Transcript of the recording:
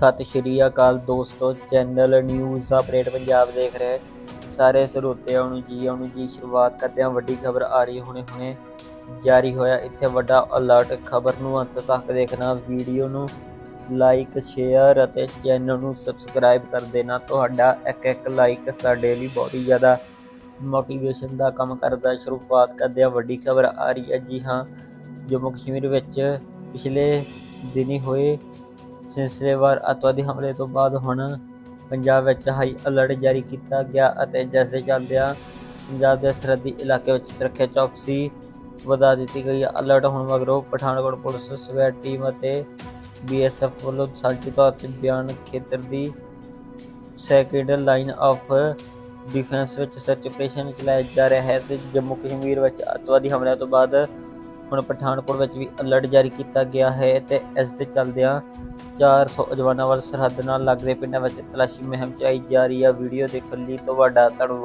ਸਤਿ ਸ਼੍ਰੀ ਅਕਾਲ ਦੋਸਤੋ channel news update Punjab ਦੇਖ ਰਹੇ ਸਾਰੇ ਸਰੋਤਿਆਂ ਨੂੰ ਜੀ, ਆਉਣ ਜੀ, ਸ਼ੁਰੂਆਤ ਕਰਦੇ ਹਾਂ। ਵੱਡੀ ਖਬਰ ਆ ਰਹੀ ਹੁਣੇ ਹੁਣੇ। ਜਾਰੀ ਹੋਇਆ ਇੱਥੇ ਵੱਡਾ ਅਲਰਟ ਖਬਰ ਨੂੰ ਅੰਤ ਤੱਕ ਦੇਖਣਾ ਵੀਡੀਓ ਨੂੰ ਲਾਈਕ ਸ਼ੇਅਰ ਅਤੇ ਚੈਨਲ ਨੂੰ ਸਬਸਕ੍ਰਾਈਬ ਕਰ ਦੇਣਾ। ਤੁਹਾਡਾ ਇੱਕ ਇੱਕ ਲਾਈਕ ਸਾਡੇ ਲਈ ਬਹੁਤ ਹੀ ਜ਼ਿਆਦਾ ਮੋਟੀਵੇਸ਼ਨ ਦਾ ਕੰਮ ਕਰਦਾ। ਸ਼ੁਰੂਆਤ ਕਰਦੇ ਹਾਂ। ਵੱਡੀ ਖਬਰ ਆ ਰਹੀ ਹੈ ਜੀ ਹਾਂ। ਜੰਮੂ ਕਸ਼ਮੀਰ ਵਿੱਚ ਪਿਛਲੇ ਦਿਨੀ ਹੋਏ ਸਿਲਸਿਲੇਵਾਰ ਅੱਤਵਾਦੀ ਹਮਲੇ ਤੋਂ ਬਾਅਦ ਹੁਣ ਪੰਜਾਬ ਵਿੱਚ ਹਾਈ ਅਲਰਟ ਜਾਰੀ ਕੀਤਾ ਗਿਆ ਅਤੇ ਜਿਸ ਦੇ ਚੱਲਦਿਆਂ ਪੰਜਾਬ ਦੇ ਸਰਹੱਦੀ ਇਲਾਕੇ ਵਿੱਚ ਸੁਰੱਖਿਆ ਚੌਕਸੀ ਵਧਾ ਦਿੱਤੀ ਗਈ ਅਲਰਟ ਹੋਣ ਮਗਰੋਂ ਪਠਾਨਕੋਟ ਪੁਲਿਸ, ਸਵੈ ਟੀਮ ਅਤੇ ਬੀਐਸਐਫ ਵੱਲੋਂ ਸਾਂਝੇ ਤੌਰ ਤੇ ਬਿਆਨ ਖੇਤਰ ਦੀ ਸੈਕਿੰਡ ਲਾਈਨ ਆਫ ਡਿਫੈਂਸ ਵਿੱਚ ਸਰਚ ਆਪਰੇਸ਼ਨ ਚਲਾਇਆ ਜਾ ਰਿਹਾ ਹੈ ਤੇ ਜੰਮੂ ਕਸ਼ਮੀਰ ਵਿੱਚ ਅੱਤਵਾਦੀ ਹਮਲਿਆਂ ਤੋਂ ਬਾਅਦ ਹੁਣ ਪਠਾਨਕੋਟ ਵਿੱਚ ਵੀ ਅਲਰਟ ਜਾਰੀ ਕੀਤਾ ਗਿਆ ਹੈ ਤੇ ਇਸ ਦੇ ਚੱਲਦਿਆਂ 400 ਜਵਾਨਾਂ ਵੱਲ ਸਰਹੱਦ ਨਾਲ ਲੱਗਦੇ ਪਿੰਡਾਂ ਵਿੱਚ ਤਲਾਸ਼ੀ ਮੁਹਿੰਮ ਚਲਾਈ ਜਾ ਰਹੀ ਹੈ ਵੀਡੀਓ ਦੇਖਣ ਲਈ ਤੁਹਾਡਾ ਧੰਨਵਾਦ।